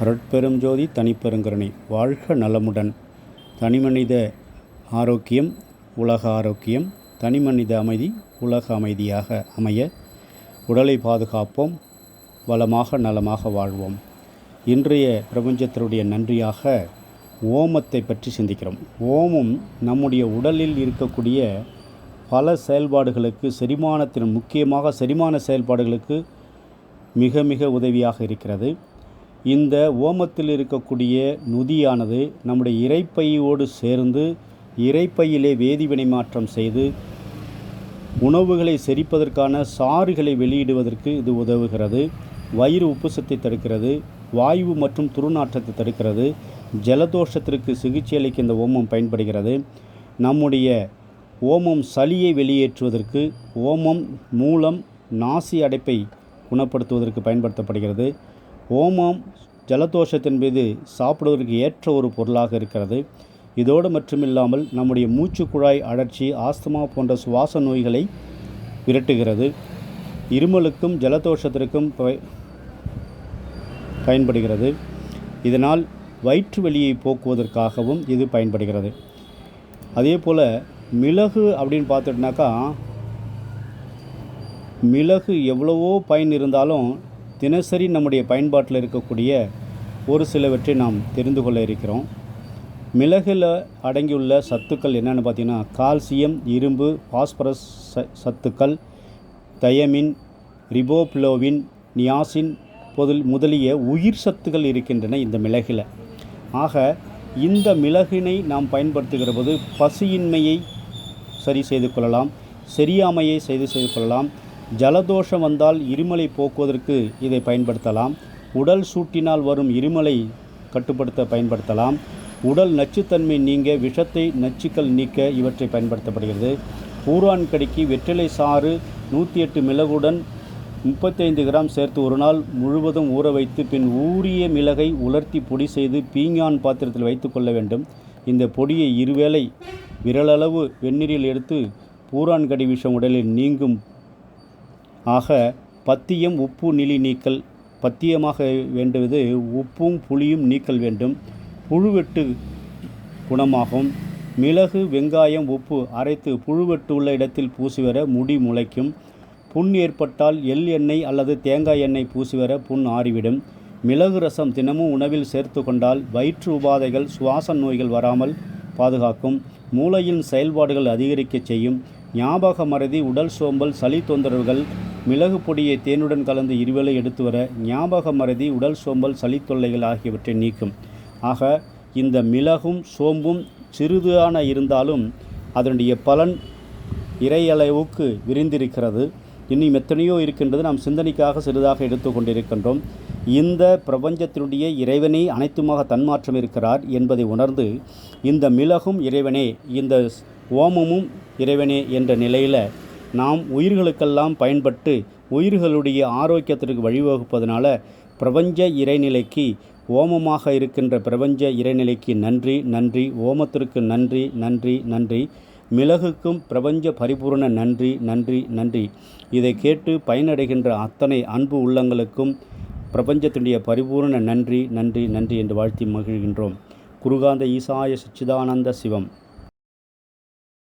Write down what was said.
அருட்பெரும் ஜோதி தனிப்பெருங்கருணை. வாழ்க நலமுடன். தனிமனித ஆரோக்கியம் உலக ஆரோக்கியம். தனிமனித அமைதி உலக அமைதியாக அமைய உடலை பாதுகாப்போம். வளமாக நலமாக வாழ்வோம். இன்றைய பிரபஞ்சத்தினுடைய நன்றியாக ஓமத்தை பற்றி சிந்திக்கிறோம். ஓமம் நம்முடைய உடலில் இருக்கக்கூடிய பல செயல்பாடுகளுக்கு செரிமானத்தின் முக்கியமாக செரிமான செயல்பாடுகளுக்கு மிக மிக உதவியாக இருக்கிறது. இந்த ஓமத்தில் இருக்கக்கூடிய நுதியானது நம்முடைய இரைப்பையோடு சேர்ந்து இரைப்பையிலே வேதிவினை மாற்றம் செய்து உணவுகளை செரிப்பதற்கான சாறுகளை வெளியிடுவதற்கு இது உதவுகிறது. வயிறு உப்புசத்தை தடுக்கிறது. வாயு மற்றும் துருநாற்றத்தை தடுக்கிறது. ஜலதோஷத்திற்கு சிகிச்சை அளிக்க இந்த ஓமம் பயன்படுகிறது. நம்முடைய ஓமம் சளியை வெளியேற்றுவதற்கு ஓமம் மூலம் நாசி அடைப்பை குணப்படுத்துவதற்கு பயன்படுத்தப்படுகிறது. ஓமம் ஜலதோஷத்தின் மீது சாப்பிடுவதற்கு ஏற்ற ஒரு பொருளாக இருக்கிறது. இதோடு மட்டுமில்லாமல் நம்முடைய மூச்சுக்குழாய் அழற்சி ஆஸ்துமா போன்ற சுவாச நோய்களை விரட்டுகிறது. இருமலுக்கும் ஜலதோஷத்திற்கும் பய- பயன்படுகிறது. இதனால் வயிற்று வெளியை போக்குவதற்காகவும் இது பயன்படுகிறது. அதே போல் மிளகு அப்படின்னு பார்த்துட்டுனாக்கா மிளகு எவ்வளவோ பயன் இருந்தாலும் தினசரி நம்முடைய பயன்பாட்டில் இருக்கக்கூடிய ஒரு சிலவற்றை நாம் தெரிந்து கொள்ள இருக்கிறோம். மிளகில் அடங்கியுள்ள சத்துக்கள் என்னென்னு பார்த்தீங்கன்னா கால்சியம் இரும்பு பாஸ்பரஸ் ச சத்துக்கள் தயமின் ரிபோப்ளோவின் நியாசின் பொதில் முதலிய உயிர் சத்துக்கள் இருக்கின்றன இந்த மிளகில். ஆக இந்த மிளகினை நாம் பயன்படுத்துகிற போது பசியின்மையை சரி செய்து கொள்ளலாம் செரியாமையை செய்து செய்து கொள்ளலாம் ஜலதோஷம் வந்தால் இருமலை போக்குவதற்கு இதை பயன்படுத்தலாம். உடல் சூட்டினால் வரும் இருமலை கட்டுப்படுத்த பயன்படுத்தலாம். உடல் நச்சுத்தன்மை நீங்க விஷத்தை நச்சுக்கள் நீக்க இவற்றை பயன்படுத்தப்படுகிறது. ஊரான் கடிக்கு வெற்றிலை சாறு நூற்றி எட்டு மிளகுடன் முப்பத்தைந்து கிராம் சேர்த்து ஒரு நாள் முழுவதும் ஊற வைத்து பின் ஊறிய மிளகை உலர்த்தி பொடி செய்து பீங்கான் பாத்திரத்தில் வைத்துக்கொள்ள வேண்டும். இந்த பொடியை இருவேளை விரலளவு வெந்நீரில் எடுத்து பூரான் கடி விஷம் உடலில் நீங்கும் ஆக பத்தியம் உப்பு நிலி நீக்கல் பத்தியமாக வேண்டுவது உப்பும் புளியும் நீக்கல் வேண்டும். புழுவெட்டு குணமாகும். மிளகு வெங்காயம் உப்பு அரைத்து புழுவெட்டு உள்ள இடத்தில் பூசி வர முடி முளைக்கும். புண் ஏற்பட்டால் எள் எண்ணெய் அல்லது தேங்காய் எண்ணெய் பூசி வர புண் ஆறிவிடும். மிளகு ரசம் தினமும் உணவில் சேர்த்து கொண்டால் வயிற்று உபாதைகள் சுவாச நோய்கள் வராமல் பாதுகாக்கும். மூளையின் செயல்பாடுகள் அதிகரிக்கச் செய்யும். ஞாபக மறதி உடல் சோம்பல் சளி தொந்தரவுகள் மிளகு பொடியை தேனுடன் கலந்து இருவேளை எடுத்து வர ஞாபக மறதி உடல் சோம்பல் சளி தொல்லைகள் ஆகியவற்றை நீக்கும். ஆக இந்த மிளகும் சோம்பும் சிறிதான இருந்தாலும் அதனுடைய பலன் இறையளவுக்கு விரிந்திருக்கிறது. இன்னும் எத்தனையோ இருக்கின்றது நாம் சிந்தனைக்காக சிறிதாக எடுத்துக்கொண்டிருக்கின்றோம் இந்த பிரபஞ்சத்தினுடைய இறைவனே அனைத்துமாக தன்மாற்றம் இருக்கிறார் என்பதை உணர்ந்து இந்த மிளகும் இறைவனே இந்த ஓமமும் இறைவனே என்ற நிலையில் நாம் உயிர்களுக்கெல்லாம் பயன்பட்டு உயிர்களுடைய ஆரோக்கியத்திற்கு வழிவகுப்பதனால பிரபஞ்ச இறைநிலைக்கு ஓமமாக இருக்கின்ற பிரபஞ்ச இறைநிலைக்கு நன்றி நன்றி. ஓமத்திற்கு நன்றி நன்றி நன்றி. மிளகுக்கும் பிரபஞ்ச பரிபூரண நன்றி நன்றி நன்றி. இதை கேட்டு பயனடைகின்ற அத்தனை அன்பு உள்ளங்களுக்கும் பிரபஞ்சத்தினுடைய பரிபூரண நன்றி நன்றி நன்றி என்று வாழ்த்தி மகிழ்கின்றோம். குருகாந்த ஈசாய சச்சிதானந்த சிவம்.